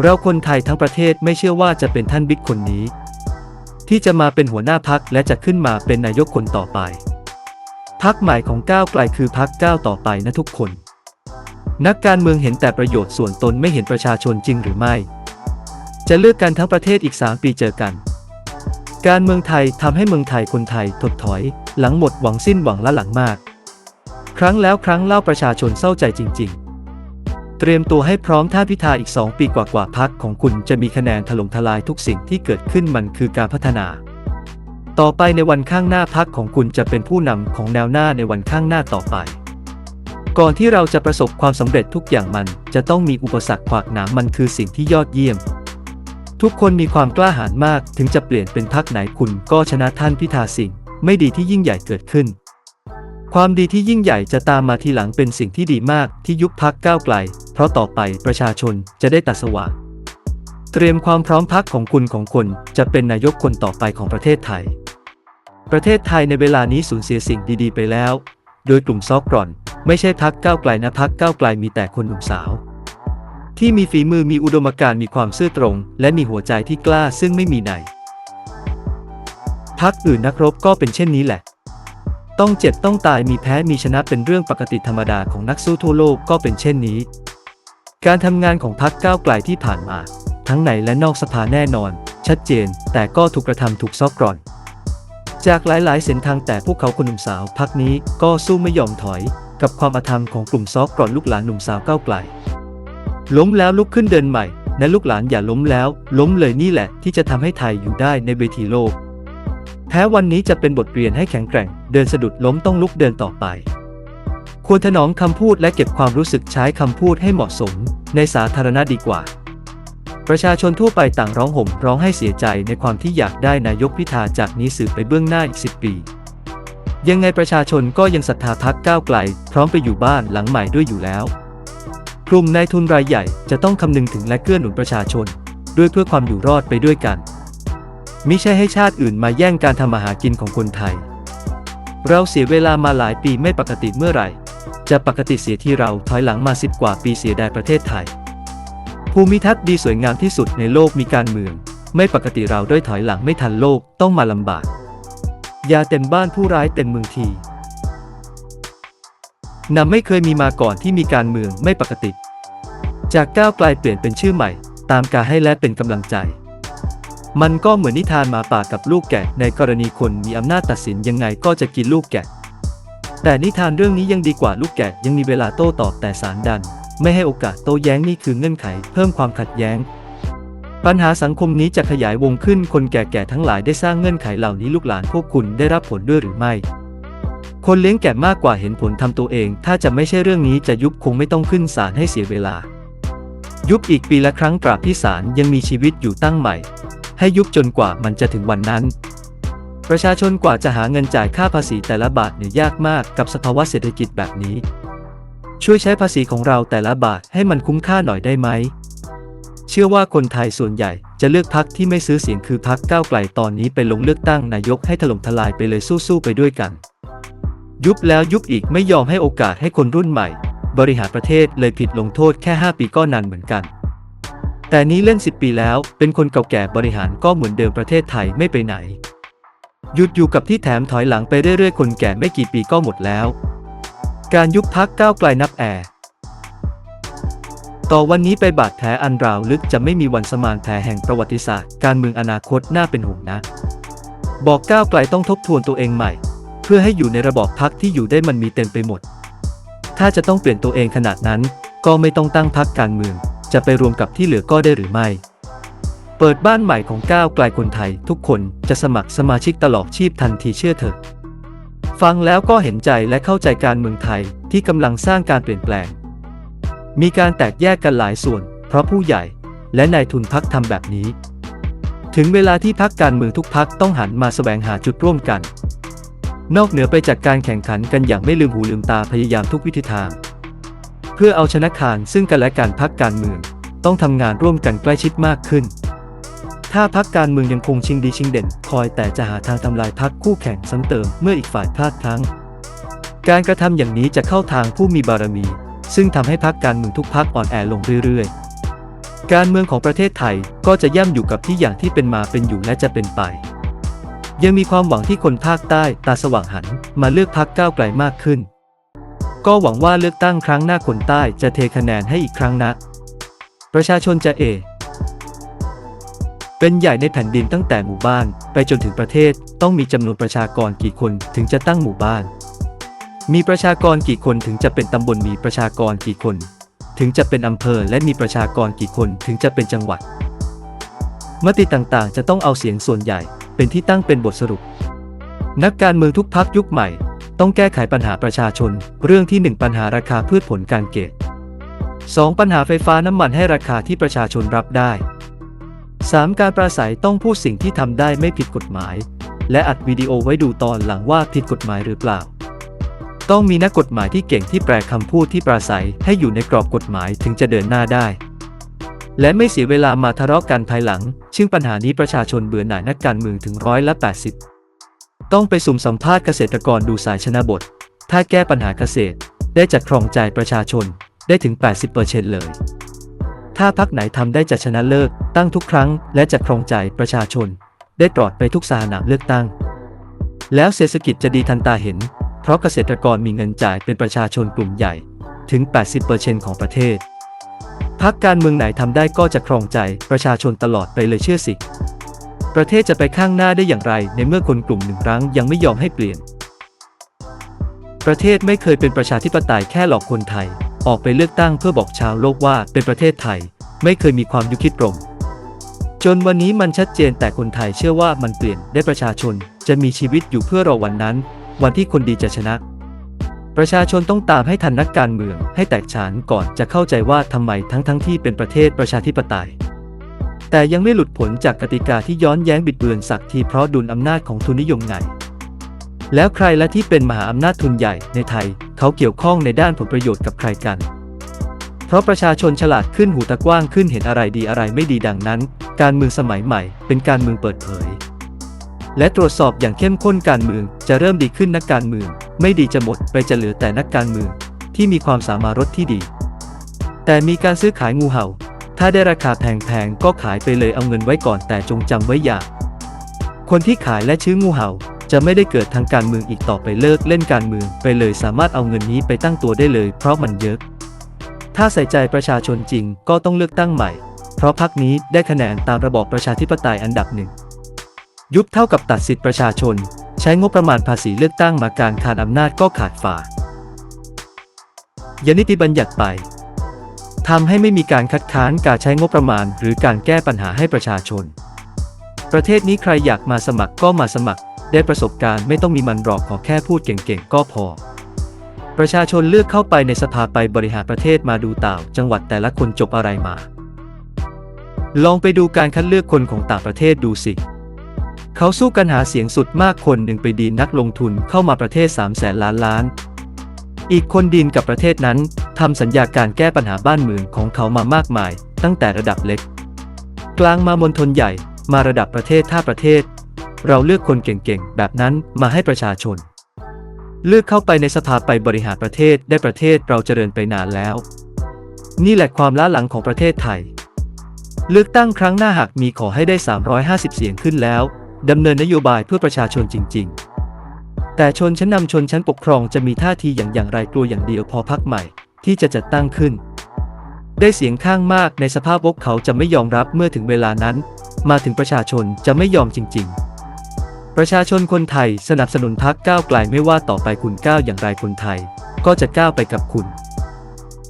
เราคนไทยทั้งประเทศไม่เชื่อว่าจะเป็นท่านบิ๊กคนนี้ ที่จะมาเป็นหัวหน้าพักและจะขึ้นมาเป็นนายกคนต่อไป พักใหม่ของก้าวไกลคือพักก้าวต่อไปนะทุกคน นักการเมืองเห็นแต่ประโยชน์ส่วนตนไม่เห็นประชาชนจริงหรือไม่ จะเลือกกันทั้งประเทศอีก3ปีเจอกัน การเมืองไทยทำให้เมืองไทยคนไทยถดถอย หลังหมดหวังสิ้นหวังละหลังมาก ครั้งแล้วครั้งเล่าประชาชนเศร้าใจจริง ๆ เตรียมตัวให้พร้อมถ้าพิธาอีก 2 ปีกว่าๆพักของคุณจะมีคะแนนถล่มทลายทุกสิ่งที่เกิดขึ้นมันคือการพัฒนา ต่อไปในวันข้างหน้าพักของคุณจะเป็นผู้นำของแนวหน้าในวันข้างหน้าต่อไป ก่อนที่เราจะประสบความสำเร็จทุกอย่างมันจะต้องมีอุปสรรคขวากหนามมันคือสิ่งที่ยอดเยี่ยม ทุกคนมีความกล้าหาญมากถึงจะเปลี่ยนเป็นพักไหนคุณก็ชนะท่านพิธาสิ่ง ไม่ดีที่ยิ่งใหญ่เกิดขึ้น ความดีที่ยิ่งใหญ่จะตามมาทีหลังเป็นสิ่งที่ดีมากที่ยุบพักก้าวไกล เพราะต่อไปประชาชนจะได้ตัดสว่างเตรียมความพร้อมพักของคุณของคนจะเป็นนายกคนต่อไปของประเทศไทย ประเทศไทยในเวลานี้สูญเสียสิ่งดีๆ ไปแล้ว โดยกลุ่มซอกกร่อน ไม่ใช่พักก้าวไกลนะพักก้าวไกลมีแต่คนหนุ่มสาว ที่มีฝีมือมีอุดมการณ์มีความซื่อตรง และมีหัวใจที่กล้าซึ่งไม่มีในพักอื่นนักรบก็เป็นเช่นนี้แหละ ต้องเจ็บต้องตายมีแพ้มีชนะเป็นเรื่องปกติธรรมดาของนักสู้ทั่วโลกก็เป็นเช่นนี้ การทำงานของพรรคก้าวไกลที่ผ่านมา ทั้งในและนอกสภาแน่นอน ชัดเจน แต่ก็ถูกกระทำถูกซอกกร่อน จากหลายๆเส้นทางแต่พวกเขาคนหนุ่มสาวพักนี้ก็สู้ไม่ยอมถอย กับความอาธรรมของกลุ่มซอกกร่อนลูกหลานหนุ่มสาวก้าวไกล ล้มแล้วลุกขึ้นเดินใหม่และลูกหลานอย่าล้มแล้ว ล้มเลยนี่แหละที่จะทำให้ไทยอยู่ได้ในเวทีโลก แพ้วันนี้จะเป็นบทเรียนให้แข็งแกร่ง เดินสะดุดล้มต้องลุกเดินต่อไป ควรถนอมคำพูดและเก็บความรู้สึกใช้คำพูดให้เหมาะสม ในสาธารณะดีกว่า ประชาชนทั่วไปต่างร้องห่มร้องให้เสียใจในความที่อยากได้นายกพิธาจากนี้สืบไปเบื้องหน้าอีกสิปี ยังไงประชาชนก็ยังศรัทธาพักก้าวไกล พร้อมไปอยู่บ้านหลังใหม่ด้วยอยู่แล้ว กลุ่มนายทุนรายใหญ่จะต้องคำนึงถึงและเกื้อหนุนประชาชน ด้วยเพื่อความอยู่รอดไปด้วยกัน มิใช่ให้ชาติอื่นมาแย่งการทำมาหากินของคนไทย เราเสียเวลามาหลายปีไม่ปกติเมื่อไหร่ จะปกติเสียที่เราถอยหลังมาสิบกว่าปีเสียดายประเทศไทย ภูมิทัศน์ดีสวยงามที่สุดในโลกมีการเมือง ไม่ปกติเราด้วยถอยหลังไม่ทันโลกต้องมาลำบากยาเต็มบ้านผู้ร้ายเต็มเมืองทีนำไม่เคยมีมาก่อนที่มีการเมืองไม่ปกติ จากก้าวไกลเปลี่ยนเป็นชื่อใหม่ ตามกาให้และเป็นกำลังใจ มันก็เหมือนนิทานหมาป่ากับลูกแกะ ในกรณีคนมีอำนาจตัดสินยังไงก็จะกินลูกแกะ แต่นิทานเรื่องนี้ยังดีกว่าลูกแกะยังมีเวลาโต้ตอบแต่สารดัน ไม่ให้โอกาสโต้แย้งนี่คือเงื่อนไข เพิ่มความขัดแย้ง ปัญหาสังคมนี้จะขยายวงขึ้นคนแก่ๆทั้งหลายได้สร้างเงื่อนไขเหล่านี้ลูกหลานพวกคุณได้รับผลด้วยหรือไม่ คนเลี้ยงแก่มากกว่าเห็นผลทำตัวเอง ถ้าจะไม่ใช่เรื่องนี้จะยุบคงไม่ต้องขึ้นศาลให้เสียเวลา ยุบอีกปีละครั้งตราบที่ศาลยังมีชีวิตอยู่ตั้งใหม่ ให้ยุบจนกว่ามันจะถึงวันนั้น ประชาชนกว่าจะหาเงินจ่ายค่าภาษีแต่ละบาทเนี่ยยากมากกับสภาวะเศรษฐกิจแบบนี้ ช่วยใช้ภาษีของเราแต่ละบาทให้มันคุ้มค่าหน่อยได้ไหม เชื่อว่าคนไทยส่วนใหญ่จะเลือกพักที่ไม่ซื้อเสียงคือพักก้าวไกลตอนนี้ไปลงเลือกตั้งนายกให้ถล่มทลายไปเลยสู้ๆไปด้วยกัน ยุบแล้วยุบอีกไม่ยอมให้โอกาสให้คนรุ่นใหม่ บริหารประเทศเลยผิดลงโทษแค่ 5 ปีก็นานเหมือนกัน แต่นี้เล่น 10 ปีแล้ว เป็นคนเก่าแก่บริหารก็เหมือนเดิมประเทศไทยไม่ไปไหน หยุดอยู่กับที่แถมถอยหลังไปเรื่อยๆ คนแก่ไม่กี่ปีก็หมดแล้ว การยุบพักก้าวไกลนับแอร์ต่อวันนี้ไปบาดแผลอันราวลึกจะไม่มีวันสมานแผลแห่งประวัติศาสตร์ การเมืองอนาคตน่าเป็นห่วงนะ บอกก้าวไกลต้องทบทวนตัวเองใหม่ เพื่อให้อยู่ในระบอบพักที่อยู่ได้มันมีเต็มไปหมด ถ้าจะต้องเปลี่ยนตัวเองขนาดนั้น ก็ไม่ต้องตั้งพักการเมือง จะไปรวมกับที่เหลือก็ได้หรือไม่ เปิดบ้านใหม่ของก้าวไกลคนไทย ทุกคนจะสมัครสมาชิกตลอดชีพทันทีเชื่อเถอะ ฟังแล้วก็เห็นใจและเข้าใจการเมืองไทยที่กำลังสร้างการเปลี่ยนแปลง มีการแตกแยกกันหลายส่วน เพราะผู้ใหญ่และนายทุนพักทำแบบนี้ ถึงเวลาที่พักการเมืองทุกพักต้องหันมาแสวงหาจุดร่วมกัน นอกเหนือไปจากการแข่งขันกันอย่างไม่ลืมหูลืมตาพยายามทุกวิธีทาง เพื่อเอาชนะคานซึ่งกันและการพักการเมือง ต้องทำงานร่วมกันใกล้ชิดมากขึ้น ถ้าพักการเมืองยังคงชิงดีชิงเด่น คอยแต่จะหาทางทำลายพักคู่แข่งซ้ำเติมเมื่ออีกฝ่ายพลาดพลั้ง การกระทำอย่างนี้จะเข้าทางผู้มีบารมี ซึ่งทำให้พักการเมืองทุกพักอ่อนแอลงเรื่อยๆ การเมืองของประเทศไทยก็จะย่ำอยู่กับที่อย่างที่เป็นมาเป็นอยู่และจะเป็นไป ยังมีความหวังที่คนภาคใต้ตาสว่างหันมาเลือกพักก้าวไกลมากขึ้น ก็หวังว่าเลือกตั้งครั้งหน้าคนใต้จะเทคะแนนให้อีกครั้งนะ ประชาชนจะเอ เป็นใหญ่ในแผ่นดินตั้งแต่หมู่บ้าน ไปจนถึงประเทศต้องมีจำนวนประชากรกี่คนถึงจะตั้งหมู่บ้าน มีประชากรกี่คนถึงจะเป็นตำบลมีประชากรกี่คน ถึงจะเป็นอำเภอและมีประชากรกี่คนถึงจะเป็นจังหวัด มติต่างๆ จะต้องเอาเสียงส่วนใหญ่ เป็นที่ตั้งเป็นบทสรุป นักการเมืองทุกพักยุคใหม่ ต้องแก้ไขปัญหาประชาชน เรื่องที่ 1 ปัญหาราคาพืชผลการเกษตร 2. ปัญหาไฟฟ้าน้ำมันให้ราคาที่ประชาชนรับได้ 3. การปราศัยต้องพูดสิ่งที่ทำได้ไม่ผิดกฎหมาย และอัดวิดีโอไว้ดูตอนหลังว่าผิดกฎหมายหรือเปล่า ต้องมีนักกฎหมายที่เก่งที่แปลคำพูดที่ปราศัยให้อยู่ในกรอบกฎหมายถึงจะเดินหน้าได้ และไม่เสียเวลามาทะเลาะกันภายหลัง ซึ่งปัญหานี้ประชาชนเบื่อหน่ายนักการเมืองถึงร้อยละ80 ต้องไปสุ่มสัมภาษณ์เกษตรกรดูสายชนบท ถ้าแก้ปัญหาเกษตร ได้จัดครองใจประชาชนได้ถึง 80%เลย ถ้าพักไหนทำได้จะชนะเลิกตั้งทุกครั้ง และจะครองใจประชาชน ได้ตลอดไปทุกสนามเลือกตั้ง แล้วเศรษฐกิจจะดีทันตาเห็น เพราะเกษตรกรมีเงินจ่ายเป็นประชาชนกลุ่มใหญ่ถึง 80%ของประเทศพักการเมืองไหนทำได้ก็จะครองใจประชาชนตลอดไปเลยเชื่อสิ ประเทศจะไปข้างหน้าได้อย่างไร ในเมื่อคนกลุ่มหนึ่งรั้งยังไม่ยอมให้เปลี่ยน ประเทศไม่เคยเป็นประชาธิปไตยแค่หลอกคนไทย ออกไปเลือกตั้งเพื่อบอกชาวโลกว่าเป็นประเทศไทย ไม่เคยมีความยุคิดตรงจนวันนี้มันชัดเจนแต่คนไทยเชื่อว่ามันเปลี่ยนได้ประชาชนจะมีชีวิตอยู่เพื่อรอวันนั้น วันที่คนดีจะชนะ ประชาชนต้องตามให้ทันนักการเมืองให้แตกฉานก่อนจะเข้าใจว่าทำไมทั้งทั้งที่เป็นประเทศประชาธิปไตย แต่ยังไม่หลุดผลจากกติกาที่ย้อนแย้งบิดเบือนสักทีเพราะดุลอำนาจของทุนนิยมไง แล้วใครและที่เป็นมหาอำนาจทุนใหญ่ในไทย เขาเกี่ยวข้องในด้านผลประโยชน์กับใครกัน เพราะประชาชนฉลาดขึ้นหูตากว้างขึ้นเห็นอะไรดีอะไรไม่ดีดังนั้น การเมืองสมัยใหม่ เป็นการเมืองเปิดเผย และตรวจสอบอย่างเข้มข้นการเมืองจะเริ่มดีขึ้นนักการเมือง ไม่ดีจะหมดไปจะเหลือแต่นักการเมืองที่มีความสามารถที่ดี แต่มีการซื้อขายงูเห่า ถ้าได้ราคาแพงๆ ก็ขายไปเลยเอาเงินไว้ก่อนแต่จงจำไว้อย่า คนที่ขายและชื้องูเห่า จะไม่ได้เกิดทางการเมืองอีกต่อไปเลิกเล่นการเมืองไปเลยสามารถเอาเงินนี้ไปตั้งตัวได้เลย เพราะมันเยอะ ถ้าใส่ใจประชาชนจริงก็ต้องเลือกตั้งใหม่ เพราะพรรคนี้ได้คะแนนตามระบอบประชาธิปไตยอันดับหนึ่งยุบเท่ากับตัดสิทธิประชาชน ใช้งบประมาณภาษีเลือกตั้งมาการขานอำนาจก็ขาดฝ่าอย่านิติบัญญัติไป ทำให้ไม่มีการคัดค้านการใช้งบประมาณ หรือการแก้ปัญหาให้ประชาชน ประเทศนี้ใครอยากมาสมัครก็มาสมัคร ได้ประสบการณ์ไม่ต้องมีมันหรอกขอแค่พูดเก่งๆก็พอ ประชาชนเลือกเข้าไปในสภาไปบริหารประเทศมาดูต่างจังหวัดแต่ละคนจบอะไรมา ลองไปดูการคัดเลือกคนของต่างประเทศดูสิเขาสู้กันหาเสียงสุดมากคนหนึ่งไปดีนนักลงทุนเข้ามาประเทศ3 0 0แสนล้านล้าน อีกคนดินกับประเทศนั้น ทำสัญญาการแก้ปัญหาบ้านเมืองของเขามามากมาย ตั้งแต่ระดับเล็ก กลางมามณฑลใหญ่มาระดับประเทศท่าประเทศ เราเลือกคนเก่งๆ แบบนั้นมาให้ประชาชน เลือกเข้าไปในสภาไปบริหารประเทศได้ประเทศเราเจริญไปนานแล้ว นี่แหละความล้าหลังของประเทศไทย เลือกตั้งครั้งหน้าหากมีขอให้ได้ 350 เสียงขึ้นแล้วดำเนินนโยบายเพื่อประชาชนจริง ๆ แต่ชนชั้นนำชนชั้นปกครองจะมีท่าทีอย่างอย่างไรกลัวอย่างเดียวพอพักใหม่ ที่จะจัดตั้งขึ้น ได้เสียงข้างมากในสภาพวกเขาจะไม่ยอมรับเมื่อถึงเวลานั้น มาถึงประชาชนจะไม่ยอมจริง ๆ ประชาชนคนไทยสนับสนุนพักก้าวไกลไม่ว่าต่อไปคุณก้าวอย่างไรคนไทย ก็จะก้าวไปกับคุณ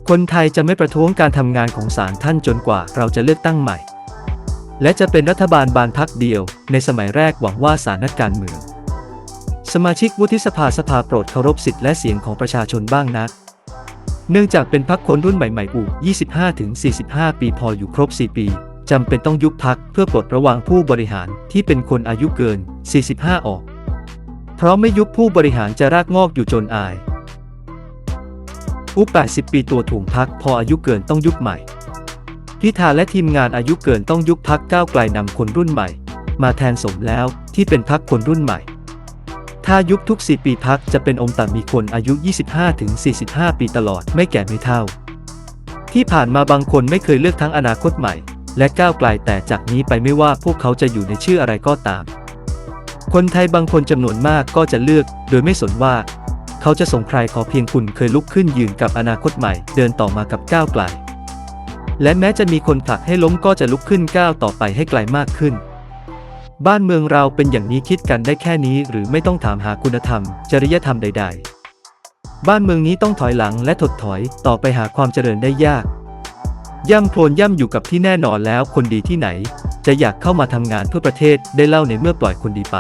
คนไทยจะไม่ประท้วงการทำงานของศาลท่านจนกว่าเราจะเลือกตั้งใหม่ และจะเป็นรัฐบาลบานพักเดียว ในสมัยแรกหวังว่าสารนักการเมืองสมาชิกวุฒิสภาสภาโปรดเคารพสิทธิและเสียงของประชาชนบ้างนะ เนื่องจากเป็นพักคนรุ่นใหม่ๆอู25-45 ปีพออยู่ครบ 4 ปีจำเป็นต้องยุบพักเพื่อปลดระวางผู้บริหารที่เป็นคนอายุเกิน 45 ออก เพราะไม่ยุบผู้บริหารจะรากงอกอยู่จนอายอุป80 ปีตัวถ่วงพักพออายุเกินต้องยุบใหม่พิธาและทีมงานอายุเกินต้องยุบพักก้าวไกลนำคนรุ่นใหม่ มาแทนสมแล้วที่เป็นพักคนรุ่นใหม่ ถ้ายุบทุก 4 ปีพักจะเป็นองค์ต่ำมีคนอายุ 25-45 ปีตลอดไม่แก่ไม่เท่า ที่ผ่านมาบางคนไม่เคยเลือกทั้งอนาคตใหม่ และก้าวไกลแต่จากนี้ไปไม่ว่าพวกเขาจะอยู่ในชื่ออะไรก็ตาม คนไทยบางคนจำนวนมากก็จะเลือก โดยไม่สนว่า เขาจะส่งใครขอเพียงคุณเคยลุกขึ้นยืนกับอนาคตใหม่ เดินต่อมากับก้าวไกล และแม้จะมีคนผลักให้ล้มก็จะลุกขึ้นก้าวต่อไปให้ไกลมากขึ้น บ้านเมืองเราเป็นอย่างนี้คิดกันได้แค่นี้ หรือไม่ต้องถามหาคุณธรรม จริยธรรมใด ๆ บ้านเมืองนี้ต้องถอยหลังและถดถอยต่อไปหาความเจริญได้ยาก ย่ำโคลนย่ำอยู่กับที่แน่นอนแล้วคนดีที่ไหน จะอยากเข้ามาทำงานเพื่อประเทศได้เล่าในเมื่อปล่อยคนดีไป